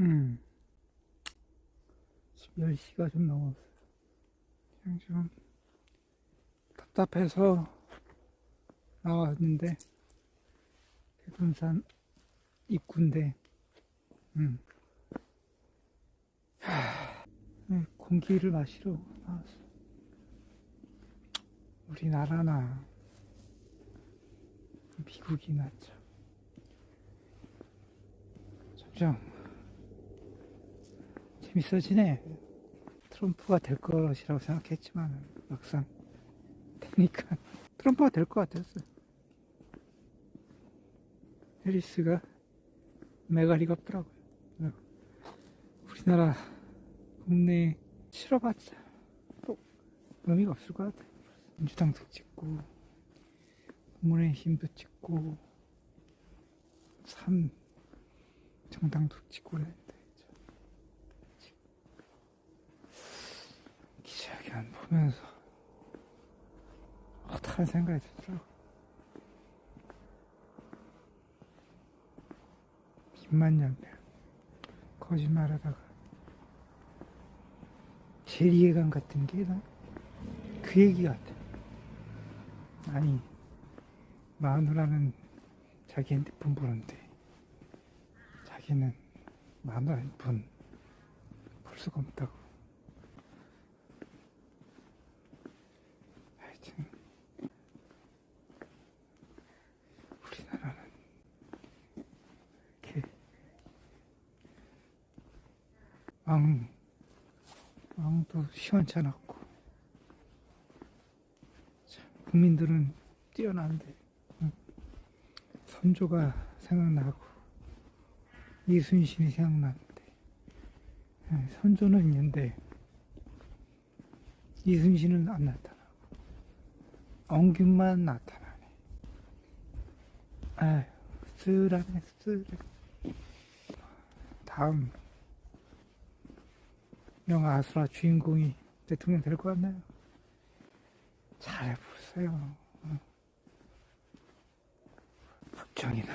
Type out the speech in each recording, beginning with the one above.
음. 지금 10시가 좀 넘었어요. 그냥 좀 답답해서 나왔는데, 백운산 입구인데, 음. 하, 네, 공기를 마시러 나왔어. 우리나라나 미국이나 참. 점점 재밌어지네. 트럼프가 될 것이라고 생각했지만 막상 되니까 트럼프가 될 것 같았어. 해리스가 메가리가 없더라고요. 우리나라 국내에 치러봤자 또 의미가 없을 것 같아. 민주당도 찍고 국민의힘도 찍고 삼 정당도 찍고 그랬는데 기자회견 보면서. 어떡하는 생각이 들더라고. 입만년대 거짓말하다가 재리예감 같은 게 그 얘기 같아. 아니 마누라는 자기 핸드폰 보는데 자기는 마누라 핸드폰 볼 수가 없다고 하여튼 우리나라는 이렇게 왕 왕도 시원찮았고. 참, 국민들은 뛰어난데 응. 선조가 생각나고 이순신이 생각나는데 응, 선조는 있는데 이순신은 안 나타나고 엉균만 나타나네. 아휴 쓰라네 쓰라 다음 영화 아수라 주인공이 대통령 될 것 같나요? 잘 해보세요. 어. 박정희나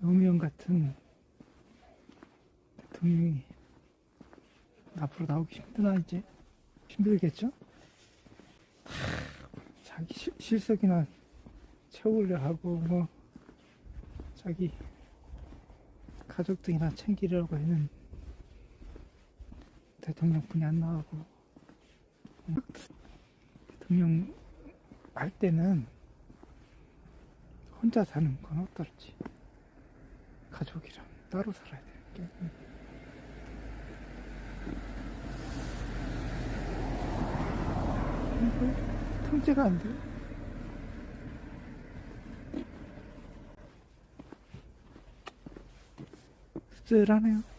노무현 같은 대통령이 앞으로 나오기 힘드나 이제 힘들겠죠? 하, 자기 실- 실속이나 채우려 하고 뭐 자기 가족들이나 챙기려고 하는 대통령뿐이 안 나오고 대통령 할 때는 혼자 사는 건 어떨지 가족이랑 따로 살아야 되는 게 통제가 안 돼. 씁쓸하네요.